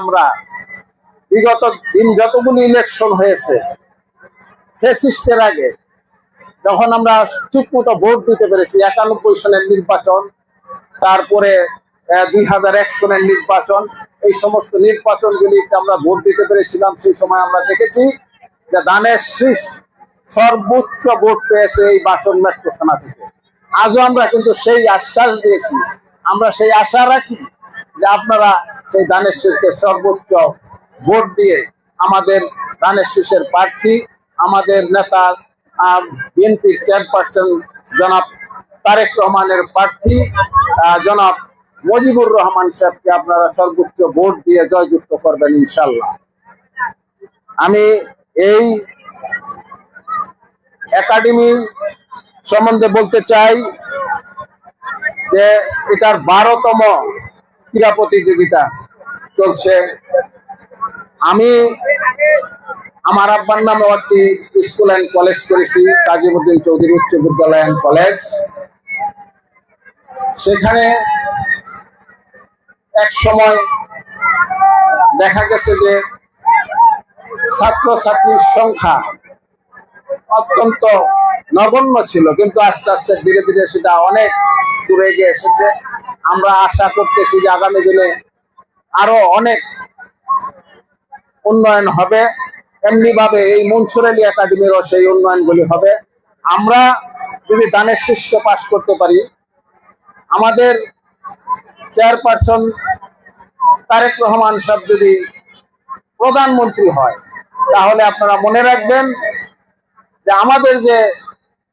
আমরা বিগত দিন যতগুলি ইলেকশন হয়েছে, ফেসিস্টের আগে, যখন আমরা ঠিক মতো ভোট দিতে পেরেছি, একানব্বই সনের নির্বাচন, তারপরে দুই হাজার এক সনের নির্বাচন, এই সমস্ত নির্বাচনগুলিতে আমরা ভোট দিতে পেরেছিলাম, সেই সময় আমরা দেখেছি যে দানের শীষ সর্বোচ্চ ভোট পেয়েছে এই বাসন মেট্রো থানা থেকে। আজও আমরা কিন্তু সেই আশ্বাস দিয়েছি। আমরা সেই আশা রাখি যে আপনারা সেই শীষকে সর্বোচ্চ ভোট দিয়ে আমাদের শীষের প্রার্থী, আমাদের নেতা বিএনপির চেয়ারপারসন জনাব তারেক রহমানের প্রার্থী জনাব মুজিবুর রহমান সাহেবকে আপনারা সর্বোচ্চ ভোট দিয়ে জয়যুক্ত করবেন ইনশাল্লাহ আমি এই একাডেমি সম্বন্ধে বলতে চাই যে এটার বারোতম ক্রীড়া প্রতিযোগিতা চলছে। আমি আমার আব্বার নামে একটি স্কুল অ্যান্ড কলেজ করেছি কাজীমুদ্দিন চৌধুরী উচ্চ বিদ্যালয় অ্যান্ড কলেজ সেখানে এক সময় দেখা গেছে যে ছাত্র ছাত্রীর সংখ্যা অত্যন্ত নগণ্য ছিল, কিন্তু আস্তে আস্তে ধীরে ধীরে সেটা অনেক দূরে এগিয়ে এসেছে। আমরা আশা করতেছি যে আগামী দিনে আরও অনেক উন্নয়ন হবে। এমনি ভাবে এই মনসুর আলী একাডেমিরও সেই উন্নয়নগুলি হবে। আমরা যদি দানের শীর্ষ পাশ করতে পারি, আমাদের চেয়ারপারসন তারেক রহমান সাহেব যদি প্রধানমন্ত্রী হয়, তাহলে আপনারা মনে রাখবেন যে আমাদের যে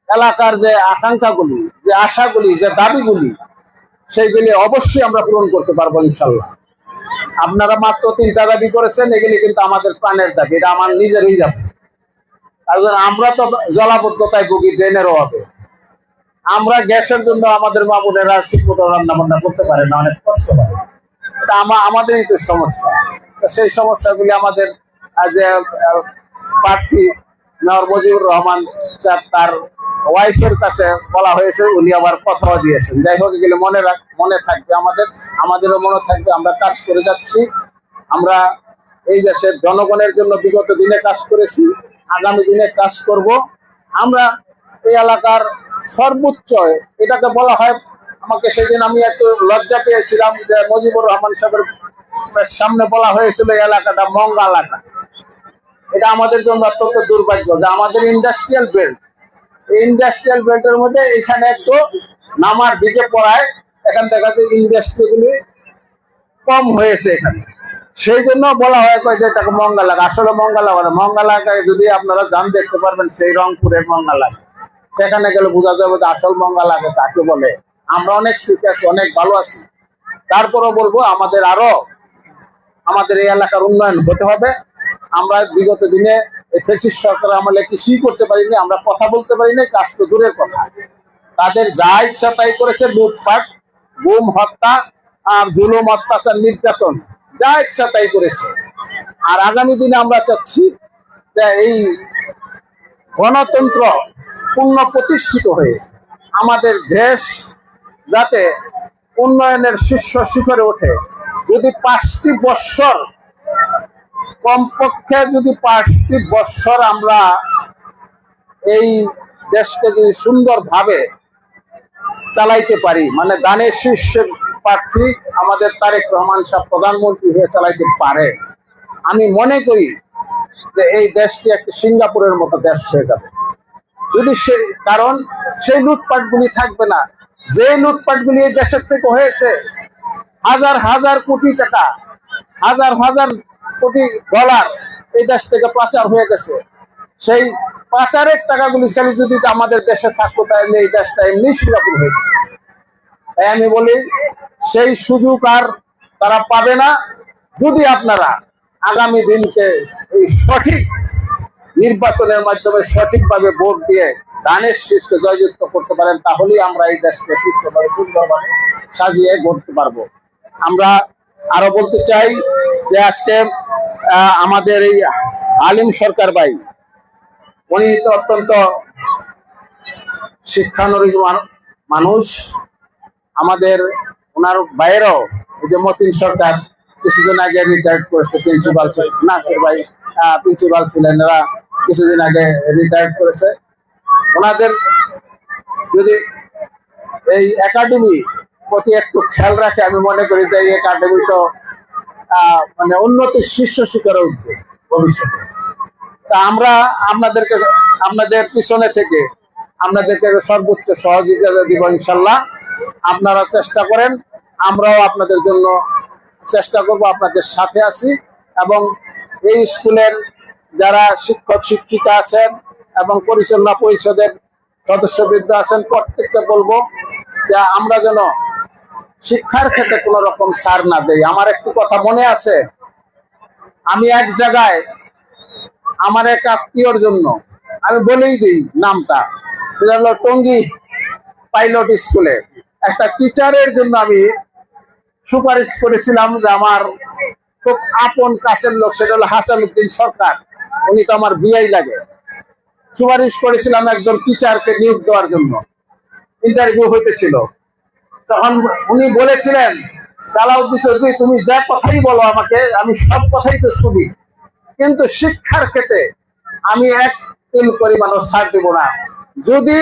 এলাকার যে আকাঙ্ক্ষাগুলি, যে আশাগুলি, যে দাবিগুলি সেইগুলি অবশ্যই আমরা পূরণ করতে পারব ইনশাল্লাহ আপনারা মাত্র তিনটা দাবি করেছেন, এগুলি কিন্তু আমাদের প্রাণের দাবি, এটা আমার নিজেরই দাবি। কারণ আমরা তো জলাবদ্ধতায় ভুগি ড্রেনের অভাবে আমরা গ্যাসের জন্য আমাদের মা বোনেরা ঠিক মতো রান্না বান্না করতে পারে না, অনেক কষ্ট হয়। এটা আমা- আমাদেরই তো সমস্যা। সেই সমস্যাগুলি আমাদের যে প্রার্থী মেয়র মুজিবুর রহমান তার ওয়াইফের কাছে বলা হয়েছে, উনি আবার কথাও দিয়েছেন। যাই হোক, এগুলো মনে রাখ, মনে থাকবে আমাদের, আমাদেরও মনে থাকবে, আমরা কাজ করে যাচ্ছি। আমরা এই দেশের জনগণের জন্য বিগত দিনে কাজ করেছি, আগামী দিনে কাজ করব। আমরা এই এলাকার সর্বোচ্চ, এটাকে বলা হয়, আমাকে সেদিন আমি একটু লজ্জা পেয়েছিলাম যে মুজিবুর রহমান সাহেবের সামনে বলা হয়েছিল, এই এলাকাটা মঙ্গা এলাকা। এটা আমাদের জন্য অত্যন্ত দুর্ভাগ্য যে আমাদের ইন্ডাস্ট্রিয়াল বেল্ট ইন্ডাস্ট্রিয়াল বেল্টের মধ্যে এখানে একটু নামার দিকে পড়ায়, এখান যায় ইন্ডাস্ট্রিগুলি কম হয়েছে এখানে। সেই জন্য বলা হয় যে এটাকে মঙ্গা লাগা আসলে মঙ্গা লাগা না। মঙ্গা লাগায় যদি আপনারা যান, দেখতে পারবেন সেই রংপুরের মঙ্গা লাগা সেখানে গেলে বোঝা যাবে যে আসল মঙ্গা লাগে কাকে বলে। আমরা অনেক সুখে আছি, অনেক ভালো আছি। তারপরও বলব, আমাদের আরও আমাদের এই এলাকার উন্নয়ন হতে হবে। আমরা বিগত দিনে ফেসিস সরকার আমলে কিছুই করতে পারিনি, আমরা কথা বলতে পারিনি, কাজ তো দূরের কথা। তাদের যা ইচ্ছা তাই করেছে, লুটপাট, গুম, হত্যা আর জুলুম, অত্যাচার, নির্যাতন, যা ইচ্ছা তাই করেছে। আর আগামী দিনে আমরা চাচ্ছি যে এই গণতন্ত্র পূর্ণ প্রতিষ্ঠিত হয়ে আমাদের দেশ যাতে উন্নয়নের শীর্ষ শিখরে ওঠে। যদি পাঁচটি বৎসর কমপক্ষে যদি পাঁচটি বৎসর আমরা এই দেশকে যদি সুন্দরভাবে চালাইতে পারি মানে দানের শীর্ষের প্রার্থী আমাদের তারেক রহমান সাহেব প্রধানমন্ত্রী হয়ে চালাইতে পারে, আমি মনে করি যে এই দেশটি একটি সিঙ্গাপুরের মতো দেশ হয়ে যাবে। যদি সে, কারণ সেই লুটপাটগুলি থাকবে না। যে লুটপাটগুলি এই দেশের থেকে হয়েছে, হাজার হাজার কোটি টাকা, হাজার হাজার কোটি ডলার এই দেশ থেকে পাচার হয়ে গেছে। সেই পাচারের টাকাগুলি খালি যদি আমাদের দেশে থাকতো, তাহলে এই দেশটা এমনি সিঙ্গাপুর হয়ে। তাই আমি বলি, সেই সুযোগ আর তারা পাবে না। যদি আপনারা আগামী দিনকে এই সঠিক নির্বাচনের মাধ্যমে সঠিকভাবে ভোট দিয়ে ধানের শীষকে জয়যুক্ত করতে পারেন, তাহলেই আমরা এই দেশকে সুস্থভাবে, সুন্দরভাবে সাজিয়ে গড়তে পারব। আমরা আরও বলতে চাই যে আজকে আমাদের এই আলিম সরকার ভাই, উনি তো অত্যন্ত শিক্ষানুরোগী মানু- মানুষ। আমাদের ওনার বাইরেও এই যে মতিন সরকার কিছুদিন আগে রিটায়ার্ড করেছে প্রিন্সিপাল নাসির ভাই প্রিন্সিপাল ছিলেন, এরা কিছুদিন আগে রিটায়ার্ড করেছে। ওনাদের যদি এই একাডেমি প্রতি একটু খেয়াল রাখে, আমি মনে করি যে এই একাডেমি তো মানে উন্নতির শীর্ষ শিখরে উঠবে ভবিষ্যতে। তা আমরা আপনাদেরকে, আপনাদের পিছনে থেকে আপনাদেরকে সর্বোচ্চ সহযোগিতা দিব ইনশাল্লাহ। আপনারা চেষ্টা করেন, আমরাও আপনাদের জন্য চেষ্টা করব আপনাদের সাথে আছি এবং এই স্কুলের যারা শিক্ষক, শিক্ষিকা আছেন এবং পরিচালনা পরিষদের সদস্যবৃন্দ আছেন, প্রত্যেককে বলব যে আমরা যেন শিক্ষার ক্ষেত্রে কোন রকম সার না দেই। আমার একটু কথা মনে আছে? আমি এক জায়গায় আমার এক আত্মীয়র জন্য, আমি বলেই দিই নামটা। টঙ্গী পাইলট স্কুলে। একটা টিচারের জন্য আমি সুপারিশ করেছিলাম যে আমার খুব আপন কাছের লোক, সেটা হলো হাসান উদ্দিন সরকার। উনি তো আমার বিয়াই লাগে। সুপারিশ করেছিলাম একজন টিচারকে নিয়োগ দেওয়ার জন্য। ইন্টারভিউ হইতেছিল। তখন উনি বলেছিলেন জালাউদ্দিন চৌধুরী, তুমি যা কথাই বলো আমাকে, আমি সব কথাই তো শুনি। কিন্তু শিক্ষার ক্ষেত্রে আমি এক তিল পরিমাণও ছাড় দেব না। যদি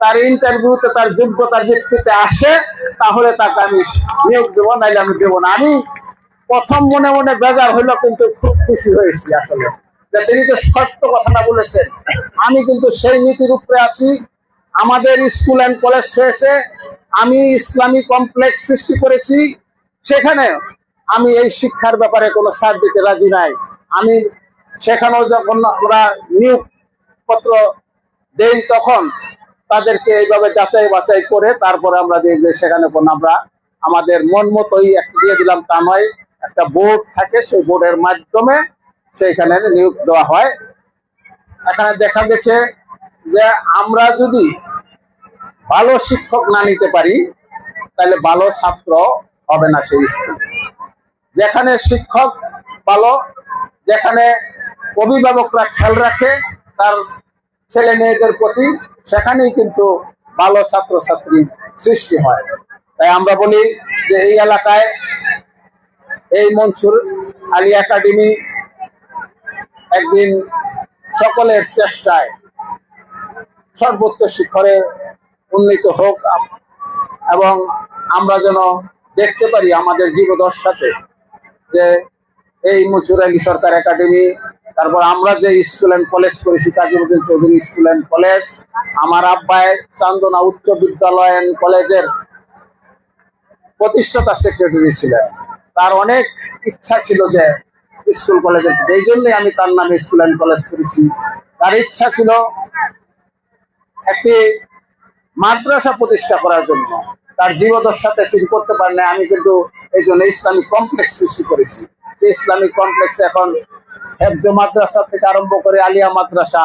তার ইন্টারভিউতে তার যোগ্যতার ভিত্তিতে আসে, তাহলে তাকে আমি নিয়োগ দেবো, নাইলে আমি দেবো না। আমি প্রথম মনে মনে বেজার হইল, কিন্তু খুব খুশি হয়েছি আসলে। যে তিনি তো সত্য কথাটা বলেছেন। আমি কিন্তু সেই নীতির উপরে আছি। আমাদের স্কুল অ্যান্ড কলেজ হয়েছে। আমি ইসলামী কমপ্লেক্স সৃষ্টি করেছি। সেখানে আমি এই শিক্ষার ব্যাপারে কোনো ছাড় দিতে রাজি নাই। আমি সেখানেও যখন আমরা নিয়োগ পত্র দেই তখন তাদেরকে এইভাবে যাচাই বাছাই করে তারপরে আমরা দিয়ে সেখানে কোনো আমরা আমাদের মন মতোই একটা দিয়ে দিলাম তা নয়, একটা বোর্ড থাকে, সেই বোর্ডের মাধ্যমে সেইখানে নিয়োগ দেওয়া হয়। এখানে দেখা গেছে যে আমরা যদি ভালো শিক্ষক না নিতে পারি, তাহলে ভালো ছাত্র হবে না সেই স্কুল। যেখানে শিক্ষক ভালো, যেখানে অভিভাবকরা খেয়াল রাখে তার ছেলে মেয়েদের প্রতি, সেখানেই কিন্তু ভালো ছাত্রছাত্রী সৃষ্টি হয়। তাই আমরা বলি যে এই এলাকায় এই মনসুর আলী একাডেমি একদিন সকলের চেষ্টায় সর্বোচ্চ শিখরে উন্নীত হোক এবং আমরা যেন দেখতে পারি আমাদের জীবদশাতে যে এই মনসুর আলী সরকার একাডেমি, তারপর আমরা যে স্কুল অ্যান্ড কলেজ করেছি Kaziuddin Chowdhury school and college আমার আব্বায় চান্দনা উচ্চ বিদ্যালয় অ্যান্ড কলেজের প্রতিষ্ঠাতা সেক্রেটারি ছিলেন। তার অনেক ইচ্ছা ছিল যে স্কুল কলেজের এই জন্যই আমি তার নামে স্কুল অ্যান্ড কলেজ করেছি। তার ইচ্ছা ছিল একটি মাদ্রাসা প্রতিষ্ঠা করার জন্য। তার জীবদশাতে চিন করতে পারেন আমি কিন্তু এই জন্য ইসলামিক কমপ্লেক্স সৃষ্টি করেছি। ইসলামিক কমপ্লেক্স এখন হেফজ মাদ্রাসা থেকে আরম্ভ করে আলিয়া মাদ্রাসা